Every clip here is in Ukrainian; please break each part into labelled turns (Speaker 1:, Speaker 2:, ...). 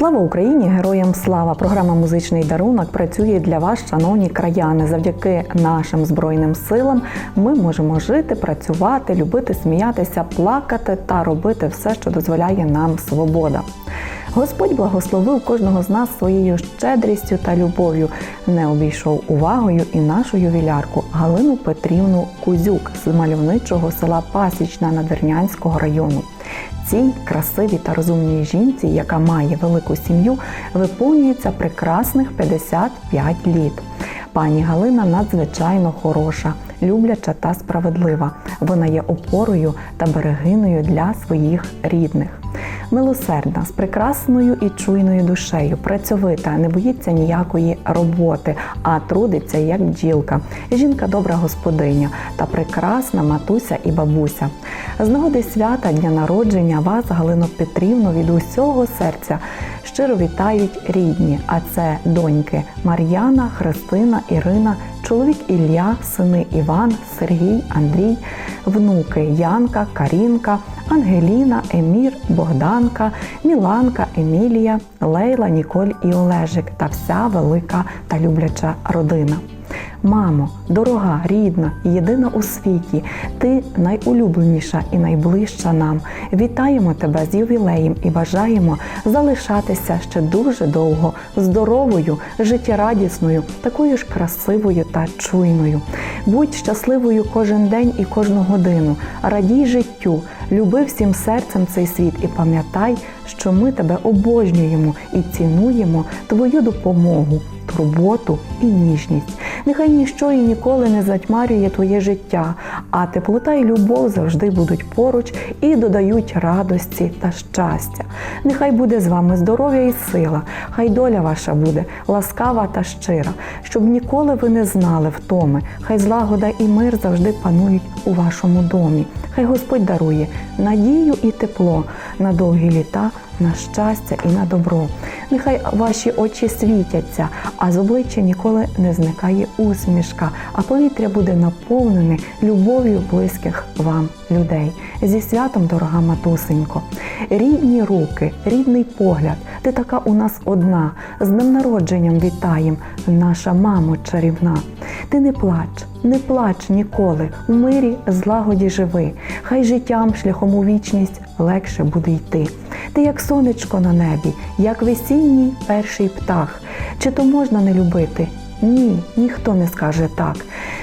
Speaker 1: Слава Україні! Героям слава! Програма Музичний дарунок працює для вас, шановні краяни. Завдяки нашим збройним силам ми можемо жити, працювати, любити, сміятися, плакати та робити все, що дозволяє нам свобода. Господь благословив кожного з нас своєю щедрістю та любов'ю. Не обійшов увагою і нашу ювілярку Галину Петрівну Кузюк з мальовничого села Пасічна Надвірнянського району. Цій красивій та розумній жінці, яка має велику сім'ю, виповнюється прекрасних 55 літ. Пані Галина надзвичайно хороша, любляча та справедлива. Вона є опорою та берегиною для своїх рідних. Милосердна, з прекрасною і чуйною душею, працьовита, не боїться ніякої роботи, а трудиться як бджілка. Жінка добра господиня та прекрасна матуся і бабуся. З нагоди свята дня народження вас, Галино Петрівно, від усього серця щиро вітають рідні, а це доньки Мар'яна, Христина, Ірина, чоловік Ілля, сини Іван, Сергій, Андрій, внуки Янка, Карінка, Ангеліна, Емір, Богданка, Міланка, Емілія, Лейла, Ніколь і Олежик та вся велика та любляча родина. Мамо, дорога, рідна, єдина у світі, ти найулюбленіша і найближча нам. Вітаємо тебе з ювілеєм і бажаємо залишатися ще дуже довго, здоровою, життєрадісною, такою ж красивою та чуйною. Будь щасливою кожен день і кожну годину. Радій життю, люби всім серцем цей світ і пам'ятай, що ми тебе обожнюємо і цінуємо твою допомогу турботу і ніжність. Нехай ніщо і ніколи не затьмарює твоє життя, а теплота і любов завжди будуть поруч і додають радості та щастя. Нехай буде з вами здоров'я і сила, хай доля ваша буде ласкава та щира, щоб ніколи ви не знали втоми, хай злагода і мир завжди панують у вашому домі. Хай Господь дарує надію і тепло на довгі літа, на щастя і на добро. Нехай ваші очі світяться, а з обличчя ніколи не зникає усмішка, а повітря буде наповнене любов'ю близьких вам людей. Зі святом, дорога матусенько, рідні руки, рідний погляд. Ти така у нас одна. З днем народженням вітаєм, наша мамо чарівна. Ти не плач, не плач ніколи, у мирі злагоді живи. Хай життям шляхом у вічність легше буде йти. Ти як сонечко на небі, як весінній перший птах. Чи то можна не любити? Ні, ніхто не скаже так.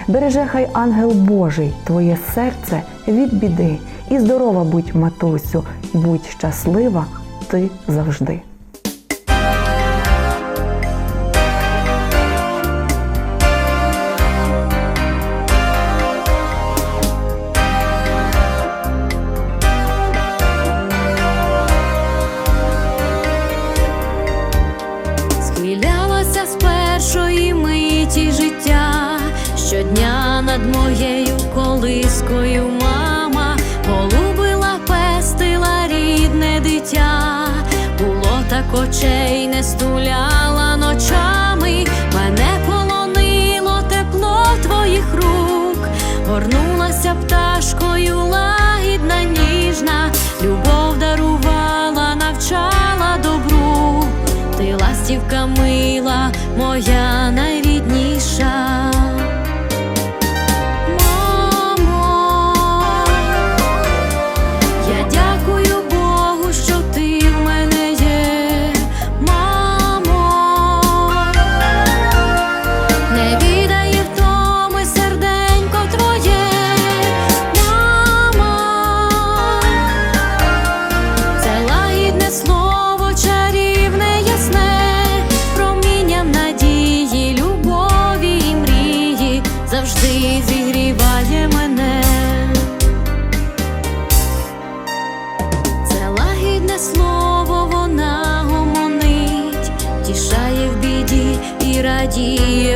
Speaker 1: Береже хай ангел Божий, твоє серце від біди. І здорова будь, матусю, будь щаслива ти завжди.
Speaker 2: Очей не стуляла ночами,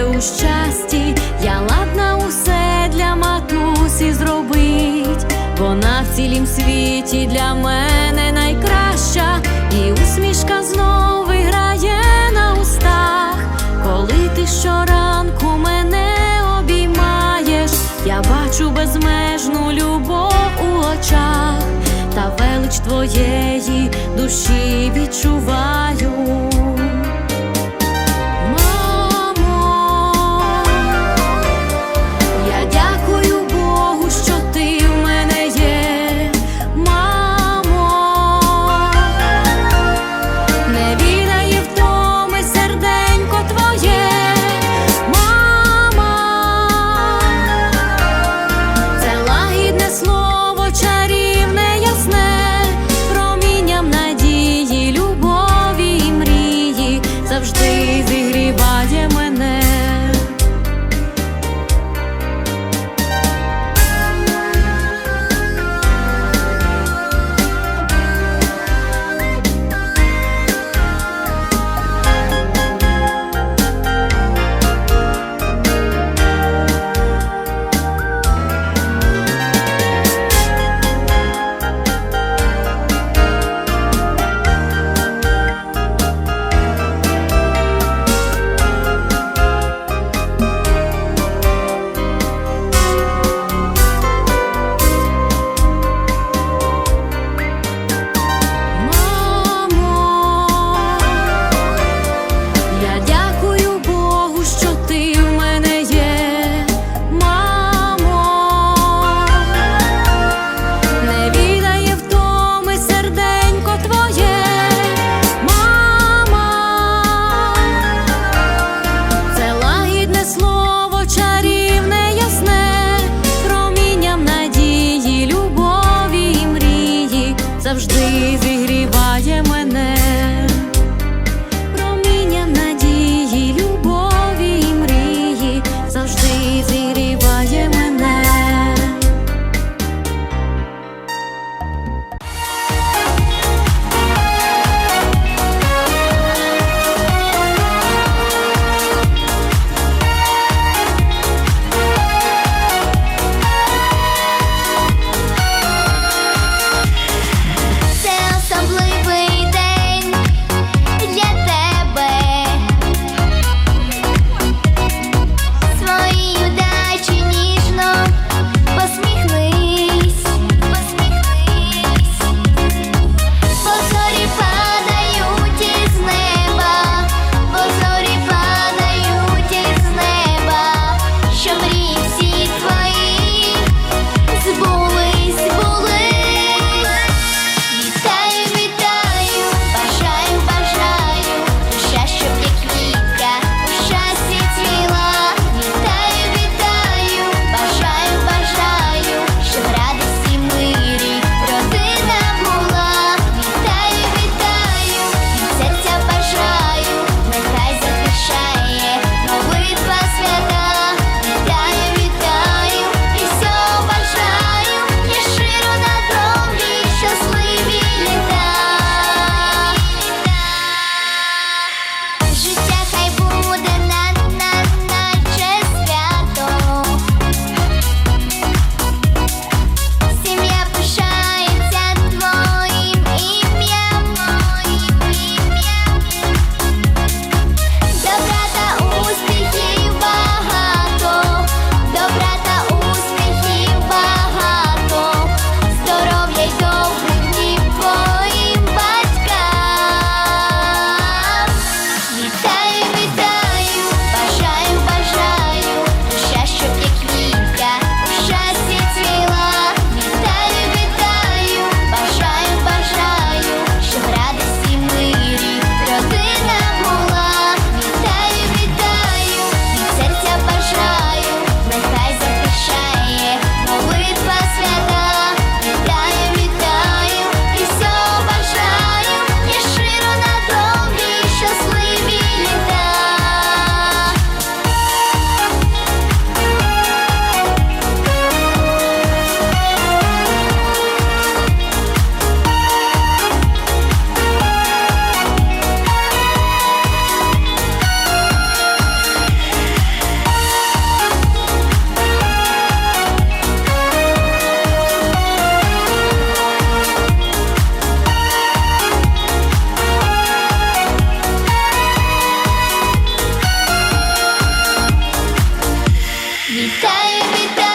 Speaker 2: у щасті. Я ладна усе для матусі зробить. Вона в цілім світі для мене найкраща, і усмішка знов грає на устах, коли ти щоранку мене обіймаєш, я бачу безмежну любов у очах. Та велич твоєї душі відчуваю. Baby,